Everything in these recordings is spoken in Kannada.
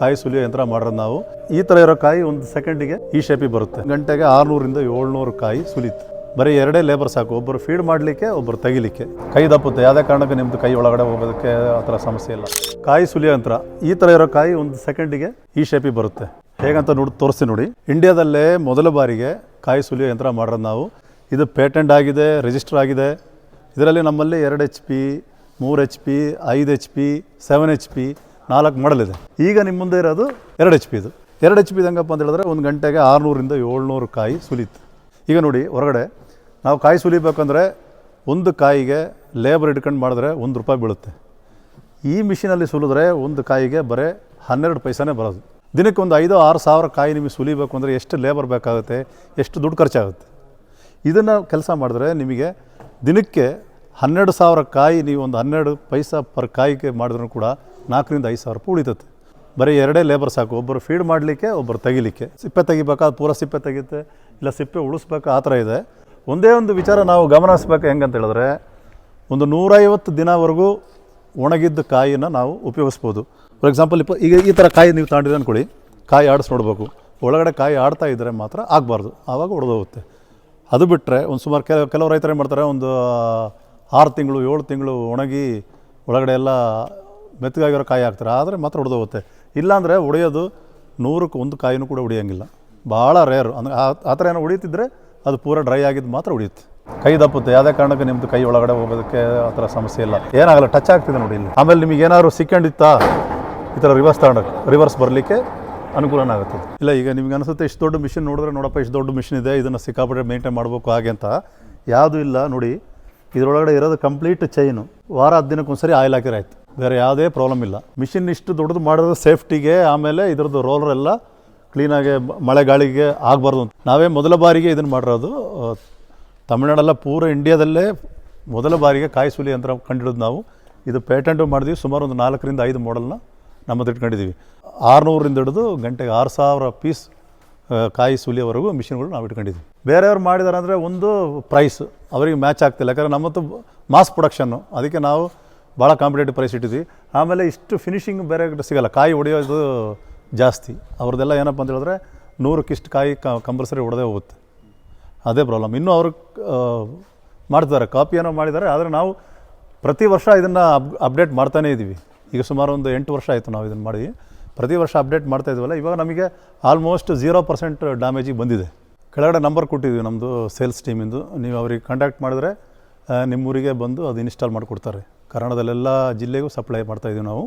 ಕಾಯಿ ಸುಲಿಯೋ ಯಂತ್ರ ಮಾಡೋದು ನಾವು. ಈ ಥರ ಇರೋ ಕಾಯಿ ಒಂದು ಸೆಕೆಂಡಿಗೆ ಈ ಶೇಪಿಗೆ ಬರುತ್ತೆ. ಗಂಟೆಗೆ ಆರುನೂರಿಂದ ಏಳ್ನೂರು ಕಾಯಿ ಸುಲಿತು. ಬರೀ ಎರಡೇ ಲೇಬರ್ ಸಾಕು. ಒಬ್ಬರು ಫೀಡ್ ಮಾಡಲಿಕ್ಕೆ ಒಬ್ಬರು ತೆಗಿಲಿಕ್ಕೆ. ಕೈ ದಪ್ಪುತ್ತೆ. ಯಾವುದೇ ಕಾರಣಕ್ಕೆ ನಿಮ್ಮದು ಕೈ ಒಳಗಡೆ ಹೋಗೋದಕ್ಕೆ ಆ ಥರ ಸಮಸ್ಯೆ ಇಲ್ಲ. ಕಾಯಿ ಸುಲಿಯೋ ಯಂತ್ರ. ಈ ಥರ ಇರೋ ಕಾಯಿ ಒಂದು ಸೆಕೆಂಡಿಗೆ ಈ ಶೇಪಿಗೆ ಬರುತ್ತೆ. ಹೇಗಂತ ನೋಡಿ ತೋರಿಸಿ ನೋಡಿ. ಇಂಡಿಯಾದಲ್ಲೇ ಮೊದಲ ಬಾರಿಗೆ ಕಾಯಿ ಸುಲಿಯೋ ಯಂತ್ರ ಮಾಡೋದು ನಾವು. ಇದು ಪೇಟೆಂಟ್ ಆಗಿದೆ ರಿಜಿಸ್ಟರ್ ಆಗಿದೆ. ಇದರಲ್ಲಿ ನಮ್ಮಲ್ಲಿ ಎರಡು ಎಚ್ ಪಿ ಮೂರು ಎಚ್ ಪಿ ಐದು H P seven H P ನಾಲ್ಕು ಮಾಡಲ್ ಇದೆ. ಈಗ ನಿಮ್ಮ ಮುಂದೆ ಇರೋದು ಎರಡು ಎಚ್ ಪಿದು ಎರಡು ಎಚ್ ಪಿ ಹೆಂಗಪ್ಪ ಅಂತ ಹೇಳಿದ್ರೆ ಒಂದು ಗಂಟೆಗೆ ಆರುನೂರಿಂದ ಏಳ್ನೂರು ಕಾಯಿ ಸುಲಿತು. ಈಗ ನೋಡಿ, ಹೊರಗಡೆ ನಾವು ಕಾಯಿ ಸುಲಿಬೇಕಂದ್ರೆ ಒಂದು ಕಾಯಿಗೆ ಲೇಬರ್ ಇಟ್ಕೊಂಡು ಮಾಡಿದ್ರೆ ಒಂದು ರೂಪಾಯಿ ಬೀಳುತ್ತೆ. ಈ ಮಿಷಿನಲ್ಲಿ ಸುಲಿದ್ರೆ ಒಂದು ಕಾಯಿಗೆ ಬರೀ ಹನ್ನೆರಡು ಪೈಸಾನೇ ಬರೋದು. ದಿನಕ್ಕೆ ಒಂದು ಐದು, ಆರು ಸಾವಿರ ಕಾಯಿ ನಿಮಗೆ ಸುಲಿಬೇಕು ಅಂದರೆ ಎಷ್ಟು ಲೇಬರ್ ಬೇಕಾಗುತ್ತೆ, ಎಷ್ಟು ದುಡ್ಡು ಖರ್ಚಾಗುತ್ತೆ. ಇದನ್ನು ಕೆಲಸ ಮಾಡಿದ್ರೆ ನಿಮಗೆ ದಿನಕ್ಕೆ ಹನ್ನೆರಡು ಸಾವಿರ ಕಾಯಿ ನೀವು ಒಂದು ಹನ್ನೆರಡು ಪೈಸಾ ಪರ್ ಕಾಯಿಗೆ ಮಾಡಿದ್ರು ಕೂಡ ನಾಲ್ಕರಿಂದ ಐದು ಸಾವಿರ ರೂಪಾಯಿ ಉಳಿತೈತೆ ಬರೀ ಎರಡೇ ಲೇಬರ್ ಸಾಕು. ಒಬ್ಬರು ಫೀಡ್ ಮಾಡಲಿಕ್ಕೆ ಒಬ್ಬರು ತೆಗಿಲಿಕ್ಕೆ. ಸಿಪ್ಪೆ ತೆಗಿಬೇಕಾ ಪೂರ ಸಿಪ್ಪೆ ತೆಗಿತೆ ಇಲ್ಲ ಸಿಪ್ಪೆ ಉಳಿಸ್ಬೇಕು? ಆ ಥರ ಇದೆ. ಒಂದೇ ಒಂದು ವಿಚಾರ ನಾವು ಗಮನಿಸ್ಬೇಕು ಹೆಂಗಂತ ಹೇಳಿದ್ರೆ, ಒಂದು ನೂರೈವತ್ತು ದಿನವರೆಗೂ ಒಣಗಿದ್ದ ಕಾಯಿನ ನಾವು ಉಪಯೋಗಿಸ್ಬೋದು. ಫಾರ್ ಎಕ್ಸಾಂಪಲ್ ಇಪ್ಪ, ಈಗ ಈ ಥರ ಕಾಯಿ ನೀವು ತಗೊಂಡಿದ್ರೆ ಅಂದ್ಕೊಳ್ಳಿ ಕಾಯಿ ಆಡಿಸಿ ನೋಡಬೇಕು. ಒಳಗಡೆ ಕಾಯಿ ಆಡ್ತಾ ಇದ್ದರೆ ಮಾತ್ರ ಆಗಬಾರ್ದು. ಆವಾಗ ಒಡೆದೋಗುತ್ತೆ. ಅದು ಬಿಟ್ಟರೆ ಒಂದು ಸುಮಾರು ಕೆಲವು ಕೆಲವು ರೈತರು ಏನು ಮಾಡ್ತಾರೆ, ಒಂದು, ಆರು ತಿಂಗಳು, ಏಳು ತಿಂಗಳು ಒಣಗಿ ಒಳಗಡೆ ಎಲ್ಲ ಮೆತ್ತಗಾಗಿರೋ ಕಾಯಿ ಹಾಕ್ತಾರೆ. ಆದರೆ ಮಾತ್ರ ಹೊಡೆದೋಗುತ್ತೆ ಇಲ್ಲಾಂದರೆ ಹೊಡೆಯೋದು ನೂರಕ್ಕೆ ಒಂದು ಕಾಯಿನೂ ಕೂಡ ಹೊಡಿಯೋಂಗಿಲ್ಲ ಭಾಳ ರೇರು ಅಂದ್ರೆ ಆ- ಥರ ಏನೋ ಉಳಿತಿದ್ರೆ ಅದು ಪೂರ ಡ್ರೈ ಆಗಿದ್ದು ಮಾತ್ರ ಹೊಡಿಯುತ್ತೆ ಕೈ ದಪ್ಪುತ್ತೆ. ಯಾವುದೇ ಕಾರಣಕ್ಕೆ ನಿಮ್ಮದು ಕೈ ಒಳಗಡೆ ಹೋಗೋದಕ್ಕೆ ಆ ಥರ ಸಮಸ್ಯೆ ಇಲ್ಲ. ಏನಾಗಲ್ಲ ಟಚ್ ಆಗ್ತಿದೆ ನೋಡಿ ಇಲ್ಲಿ. ಆಮೇಲೆ ನಿಮಗೆ ಏನಾದ್ರು ಸಿಕ್ಕಂಡಿತ್ತಾ? ಈ ಥರ ರಿವರ್ಸ್ ತಗೊಂಡು ರಿವರ್ಸ್ ಬರಲಿಕ್ಕೆ ಅನುಕೂಲನೇ ಆಗುತ್ತೆ. ಇಲ್ಲ, ಈಗ ನಿಮ್ಗೆ ಅನಿಸುತ್ತೆ ಇಷ್ಟು ದೊಡ್ಡ ಮಿಷಿನ್ ನೋಡಿದ್ರೆ ನೋಡಪ್ಪ, ಇಷ್ಟು ದೊಡ್ಡ ಮಿಷಿನ್ ಇದೆ, ಇದನ್ನು ಸಿಕ್ಕಾಪಟ್ಟೆ ಮೇಂಟೈನ್ ಮಾಡಬೇಕು ಹಾಗೆ ಅಂತ. ಯಾವುದೂ ಇಲ್ಲ, ನೋಡಿ. ಇದರೊಳಗಡೆ ಇರೋದು ಕಂಪ್ಲೀಟ್ ಚೈನು ವಾರ ಹತ್ತು ದಿನಕ್ಕೆ ಒಂದ್ಸರಿ ಆಯಿಲ್ ಹಾಕಿರಾಯ್ತು ಬೇರೆ ಯಾವುದೇ ಪ್ರಾಬ್ಲಮ್ ಇಲ್ಲ. ಮಿಷಿನ್ ಇಷ್ಟು ದೊಡ್ಡದು ಮಾಡಿದ್ರೆ ಸೇಫ್ಟಿಗೆ ಆಮೇಲೆ ಇದ್ರದ್ದು ರೋಲರ್ ಎಲ್ಲ ಕ್ಲೀನಾಗಿ ಮಳೆ ಗಾಳಿಗೆ ಆಗಬಾರ್ದು ಅಂತ. ನಾವೇ ಮೊದಲ ಬಾರಿಗೆ ಇದನ್ನು ಮಾಡಿರೋದು. ತಮಿಳ್ನಾಡೆಲ್ಲ ಪೂರ ಇಂಡಿಯಾದಲ್ಲೇ ಮೊದಲ ಬಾರಿಗೆ ಕಾಯಿ ಸುಲಿ ಯಂತ್ರ ಕಂಡಿಡೋದು ನಾವು. ಇದು ಪೇಟೆಂಟು ಮಾಡಿದ್ವಿ. ಸುಮಾರು ಒಂದು ನಾಲ್ಕರಿಂದ ಐದು ಮಾಡಲ್ನ ನಮ್ಮದು ಇಟ್ಕೊಂಡಿದ್ದೀವಿ ಆರುನೂರಿಂದ ಹಿಡಿದು ಗಂಟೆಗೆ ಆರು ಸಾವಿರ ಪೀಸ್ ಕಾಯಿ ಸುಲಿಯವರೆಗೂ ಮಿಷಿನ್ಗಳು ನಾವು ಇಟ್ಕೊಂಡಿದ್ದೀವಿ ಬೇರೆಯವ್ರು ಮಾಡಿದಾರೆ ಅಂದರೆ ಒಂದು ಪ್ರೈಸ್ ಅವರಿಗೆ ಮ್ಯಾಚ್ ಆಗ್ತಿಲ್ಲ. ಯಾಕಂದರೆ ನಮ್ಮದು ಮಾಸ್ ಪ್ರೊಡಕ್ಷನ್ನು ಅದಕ್ಕೆ ನಾವು ಭಾಳ ಕಾಂಪಿಟೇಟಿವ್ ಪ್ರೈಸ್ ಇಟ್ಟಿದ್ವಿ ಆಮೇಲೆ ಇಷ್ಟು ಫಿನಿಶಿಂಗ್ ಬೇರೆ ಸಿಗಲ್ಲ. ಕಾಯಿ ಹೊಡೆಯೋದು ಜಾಸ್ತಿ. ಅವ್ರದ್ದೆಲ್ಲ ಏನಪ್ಪ ಅಂತ ಹೇಳಿದ್ರೆ ನೂರಕ್ಕಿಷ್ಟು ಕಾಯಿ ಕಂಪಲ್ಸರಿ ಹೊಡೆದೇ ಹೋಗುತ್ತೆ. ಅದೇ ಪ್ರಾಬ್ಲಮ್ ಇನ್ನೂ ಅವರು ಮಾಡ್ತಿದ್ದಾರೆ. ಕಾಪಿ ಏನೋ ಮಾಡಿದ್ದಾರೆ. ಆದರೆ ನಾವು ಪ್ರತಿ ವರ್ಷ ಇದನ್ನು ಅಪ್ ಅಪ್ಡೇಟ್ ಮಾಡ್ತಾನೇ ಇದ್ದೀವಿ ಈಗ ಸುಮಾರು ಒಂದು ಎಂಟು ವರ್ಷ ಆಯಿತು ನಾವು ಇದನ್ನು ಮಾಡಿ. ಪ್ರತಿ ವರ್ಷ ಅಪ್ಡೇಟ್ ಮಾಡ್ತಾ ಇದ್ದೀವಲ್ಲ ಇವಾಗ ನಮಗೆ ಆಲ್ಮೋಸ್ಟ್ ಜೀರೋ ಪರ್ಸೆಂಟ್ ಡ್ಯಾಮೇಜಿಗೆ ಬಂದಿದೆ. ಕೆಳಗಡೆ ನಂಬರ್ ಕೊಟ್ಟಿದ್ವಿ ನಮ್ಮದು ಸೇಲ್ಸ್ ಟೀಮಿಂದು ನೀವು ಅವ್ರಿಗೆ ಕಾಂಟ್ಯಾಕ್ಟ್ ಮಾಡಿದ್ರೆ ನಿಮ್ಮ ನಿಮ್ಮೂರಿಗೆ ಬಂದು ಅದು ಇನ್ಸ್ಟಾಲ್ ಮಾಡಿಕೊಡ್ತಾರೆ. ಕನ್ನಡದಲ್ಲೆಲ್ಲ ಜಿಲ್ಲೆಗೂ ಸಪ್ಲೈ ಮಾಡ್ತಾಯಿದ್ದೀವಿ ನಾವು.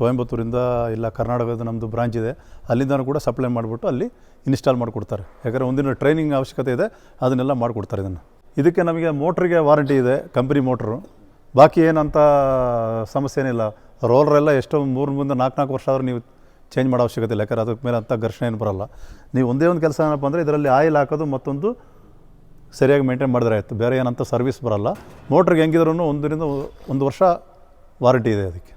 ಕೊಯಂಬತ್ತೂರಿಂದ ಇಲ್ಲ ಕರ್ನಾಟಕದ ನಮ್ಮದು ಬ್ರಾಂಚ್ ಇದೆ. ಅಲ್ಲಿಂದನೂ ಕೂಡ ಸಪ್ಲೈ ಮಾಡಿಬಿಟ್ಟು ಅಲ್ಲಿ ಇನ್ಸ್ಟಾಲ್ ಮಾಡಿಕೊಡ್ತಾರೆ. ಯಾಕಂದರೆ ಒಂದಿನ ಟ್ರೈನಿಂಗ್ ಅವಶ್ಯಕತೆ ಇದೆ, ಅದನ್ನೆಲ್ಲ ಮಾಡಿಕೊಡ್ತಾರೆ ಇದನ್ನು. ಇದಕ್ಕೆ ನಮಗೆ ಮೋಟ್ರಿಗೆ ವಾರಂಟಿ ಇದೆ ಕಂಪ್ನಿ ಮೋಟ್ರು. ಬಾಕಿ ಏನಂತ ಸಮಸ್ಯೆ ಏನಿಲ್ಲ. ರೋಲರೆಲ್ಲ ಎಷ್ಟೋ ಮೂರು ಮುಂದೆ ನಾಲ್ಕು ನಾಲ್ಕು ವರ್ಷ ಆದರೂ ನೀವು ಚೇಂಜ್ ಮಾಡೋ ಅವಶ್ಯಕತೆ ಇಲ್ಲ. ಯಾಕಂದರೆ ಅದಕ್ಕೆ ಮೇಲೆ ಅಂಥ ಘರ್ಷಣೆ ಏನು ಬರಲ್ಲ. ನೀವು ಒಂದೇ ಒಂದು ಕೆಲಸ ಏನಪ್ಪ ಅಂದರೆ ಇದರಲ್ಲಿ ಆಯಿಲ್ ಹಾಕೋದು ಮತ್ತೊಂದು ಸರಿಯಾಗಿ ಮೇಂಟೈನ್ ಮಾಡಿದ್ರೆ ಆಯಿತು. ಬೇರೆ ಏನಂತ ಸರ್ವಿಸ್ ಬರಲ್ಲ. ಮೋಟ್ರಿಗೆ ಹೆಂಗಿದ್ರು ಒಂದರಿಂದ ಒಂದು ವರ್ಷ ವಾರಂಟಿ ಇದೆ ಅದಕ್ಕೆ.